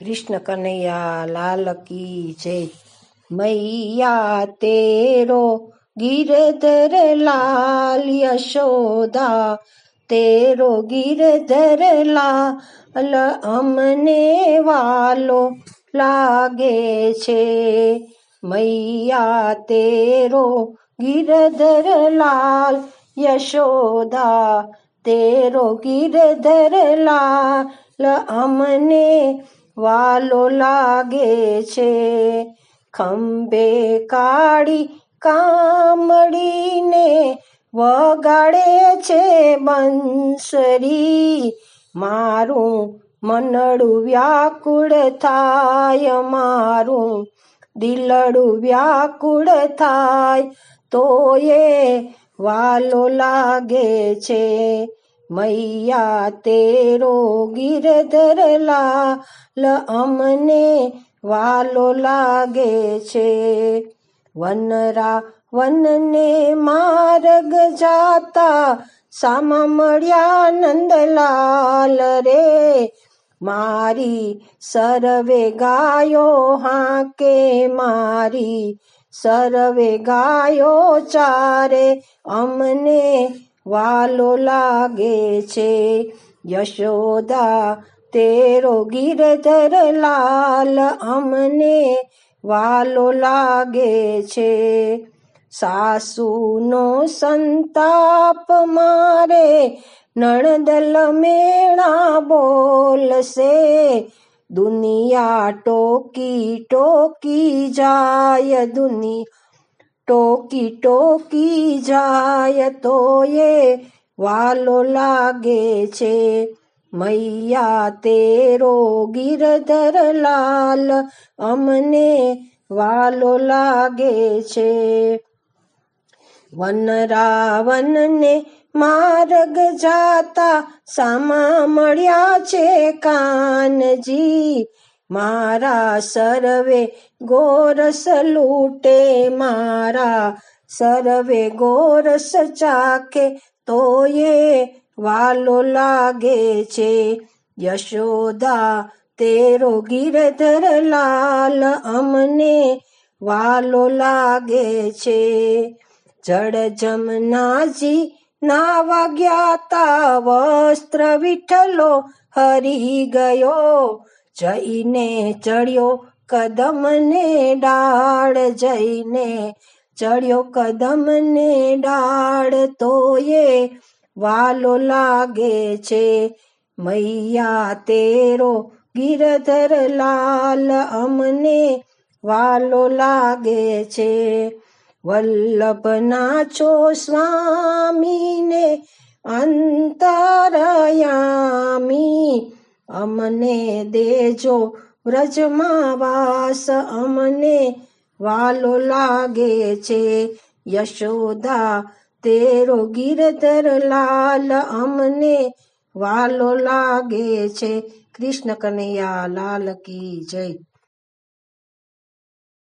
કૃષ્ણ કનૈયા, લાલ કી જય. મૈયા તેરો ગિરધર લાલ યશોદા. તેરો ગિરધર લાલ અમને વાલો લાગે છે. મૈયા તેરો ગિરધર લાલ યશોદા. તેરો ગિરધર લાલ અમને વાલો લાગે છે, ખંભે કાળી કામડીને વગાડે છે બંસરી. મારું મનડું વ્યાકુળ થાય, મારું દિલડું વ્યાકુળ થાય, તો એ વાલો લાગે છે મૈયા તેરો ગિરધર લાલ અમને વાલો લાગે છે. વનરા વનને માર્ગ જાતા સામા મળ્યા નંદલાલ રે. મારી સર્વે ગાયો હાકે, મારી સર્વે ગાયો ચારે અમને વાલો લાગે છે, યશોદા, તેરો ગિરધર લાલ, અમને વાલો લાગે છે. સાસુનો સંતાપ મારે નણદલ મેણા બોલશે, દુનિયા ટોકી ટોકી જાય દુનિયા ટોકી ટોકી જાય તો એ વાલો લાગે છે મૈયા તેરો ગિરધર લાલ અમને વાલો લાગે છે વન રાવણને માર્ગ જાતા સામા મળ્યા છે કાનજી મારા સર્વે ગોરસ લૂટે, મારા સર્વે ગોરસ ચાખે તો એ વાલો લાગે છે. યશોદા, તેરો ગિરધર લાલ અમને વાલો લાગે છે. જડ જમનાજી ના વાગ્યાતા વસ્ત્ર વિઠ્ઠલો હરી ગયો. જઈને ચડ્યો કદમને ડાળ, જઈને ચડ્યો કદમને ડાળ તો એ વાલો લાગે છે, મૈયા તેરો ગિરધર લાલ, અમને વાલો લાગે છે. વલ્લભના છો સ્વામીને અંતરયામી અમને દેજો વ્રજમાં વાસ, અમને વાલો લાગે છે. યશોદા, તેરો ગીરધર લાલ, અમને વાલો લાગે છે. કૃષ્ણ કનૈયા, લાલ કી જય.